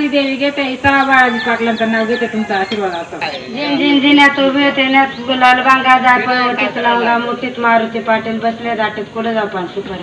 काली देवी घेते सहा बाळाजी पाटलांचं नाव घेते तुमचा आशीर्वाद जिन जिन जिन्यात गुलाल बांगा जायपळ लावला मोठीत मारुती पाटील बसले दाटीत कुठे जाऊ पण सुपर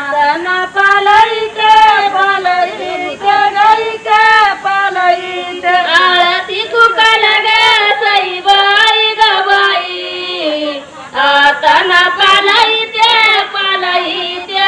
सातना पालैते पालैते गाईते पालैते आरती तुका लागे सईबाई गबाई आतना पालैते पालैते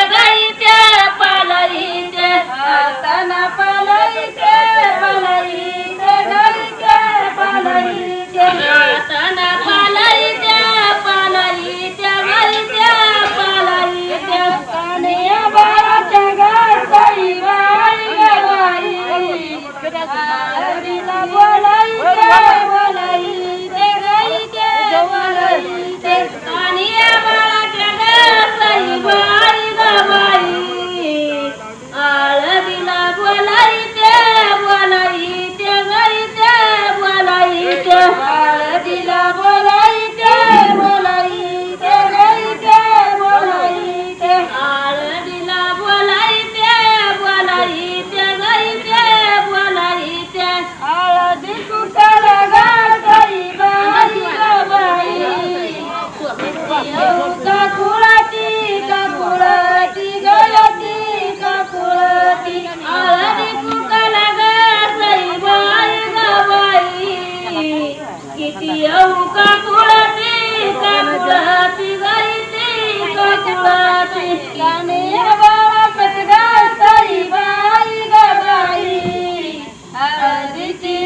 किती का तुळाते का तुळाती जायते का तुळाते काने गावात गाय सारी बाई गा बाई आजीची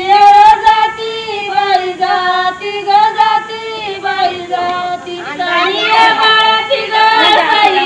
जाती बाई जाती ग जाती बाई जाती साई बाळाची ग साई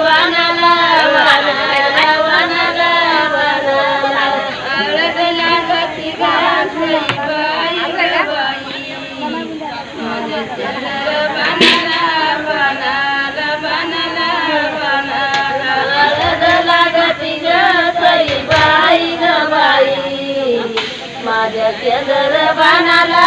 दरबानाला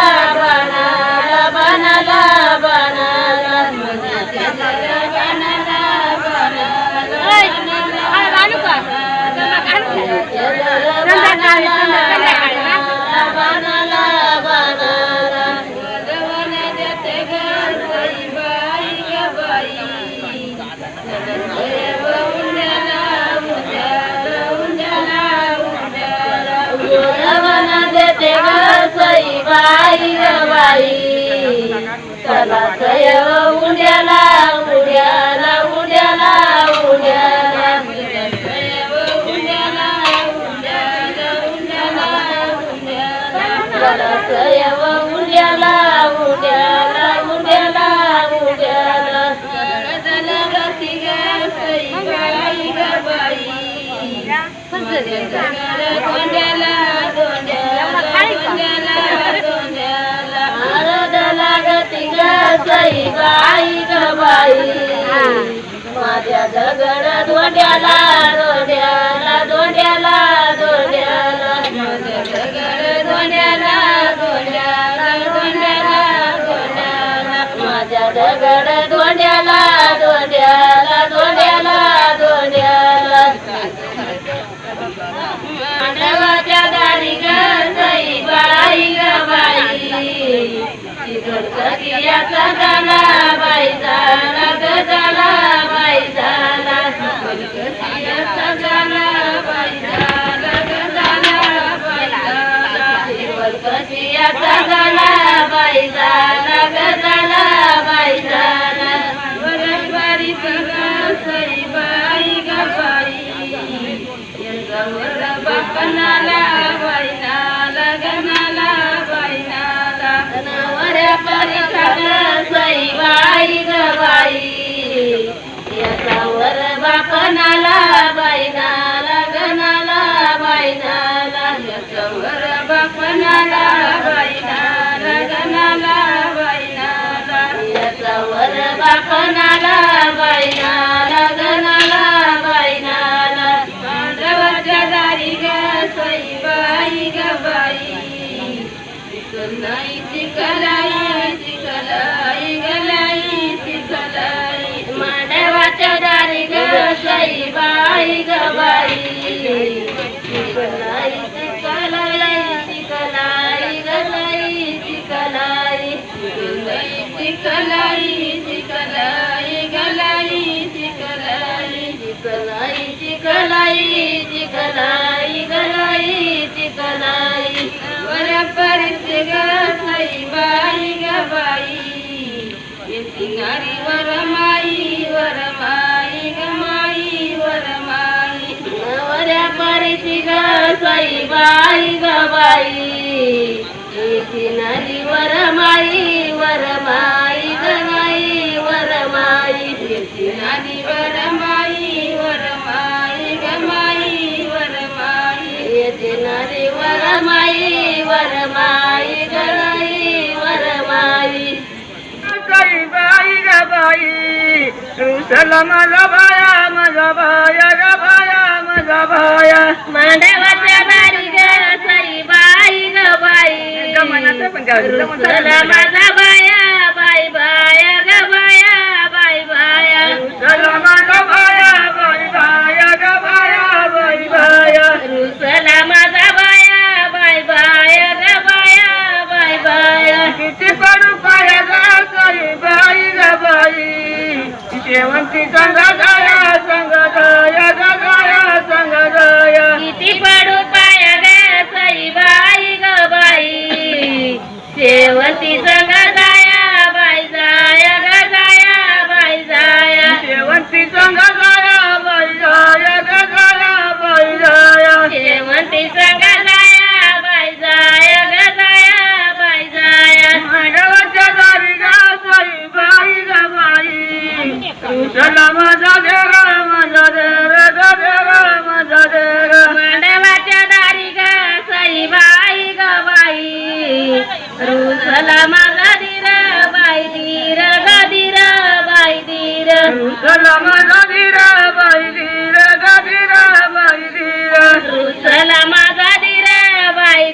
आई रवाई चला उड्याला ग सई बाई ग बाई माझ्या दगड धोंड्याला धोंड्याला चिकटकरियाचा झाला बाई झाला झाला सई बाई बापनाला बाईनाला गणाला बाईनाला. नवऱ्या सई बाई याचा वर बापनाला बाईनाला गणाला बाईनाला. याचा वर बापनाला बाईनाला गणाला बाईनाला मांडवाच्या दारी ग सई ग बाई. चिकलाई चिकलाई गलाई चिकलाई मांडवाच्या दारी ग ग बाई. परित बाई ग बाई वर माई वर माई ग वर माई. नवऱ्या बाई रुसला माझा बाया माझा बाया ग बाया माझा बाया मांडवाच्या दारी ग सई बाई ग बाई जमानाचं पण गावी, जमानाचं पण रुसला माझा बाया बाई बाया ग बाया बाई बाया रुसला माझा बाया बाई बाया रुसला माझा धीरा बाई धीर ग बाई धीर रुसला बाई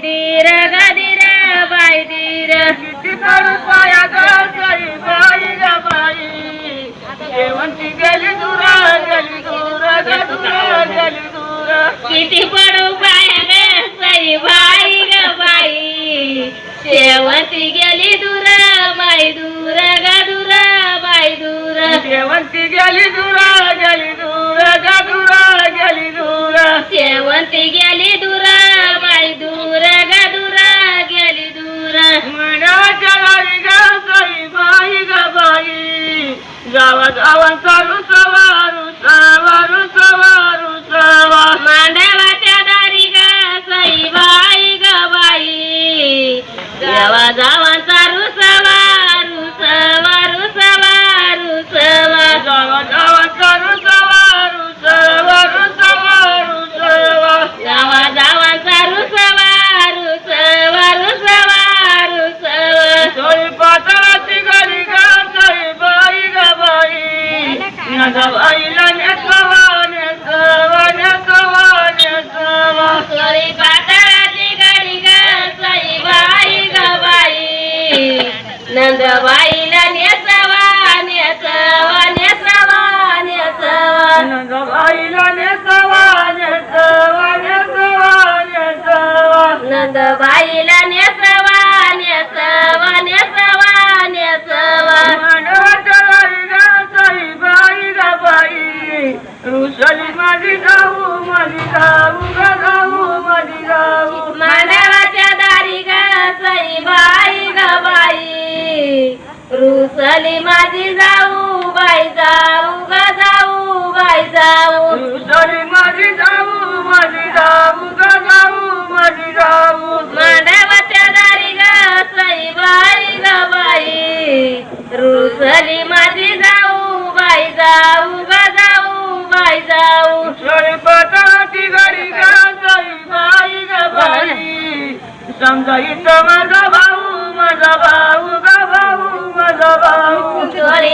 बाई किती बाई बाई शेवंती गेली दूरा गेली दूर दूर गेली दूर किती पडू पाया ग सई बाई ग बाई. शेवटी गेली दूर माई दूर शेवंती गेली दूरा गेली दूर ग दूर गेली दूर. शेवंती गेली दूर.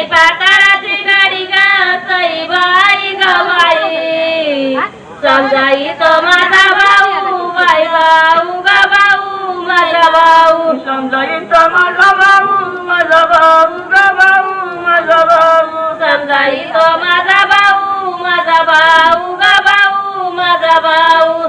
स्वयंपाकाराची गाडी गा सईबाई गवाई. समजाई तो माझा भाऊ बाई भाऊ गा भाऊ माझा भाऊ. समजाई तो माझा भाऊ माझा भाऊ गा भाऊ माझा भाऊ. समजाई तो माझा भाऊ माझा भाऊ गा भाऊ. माझा भाऊ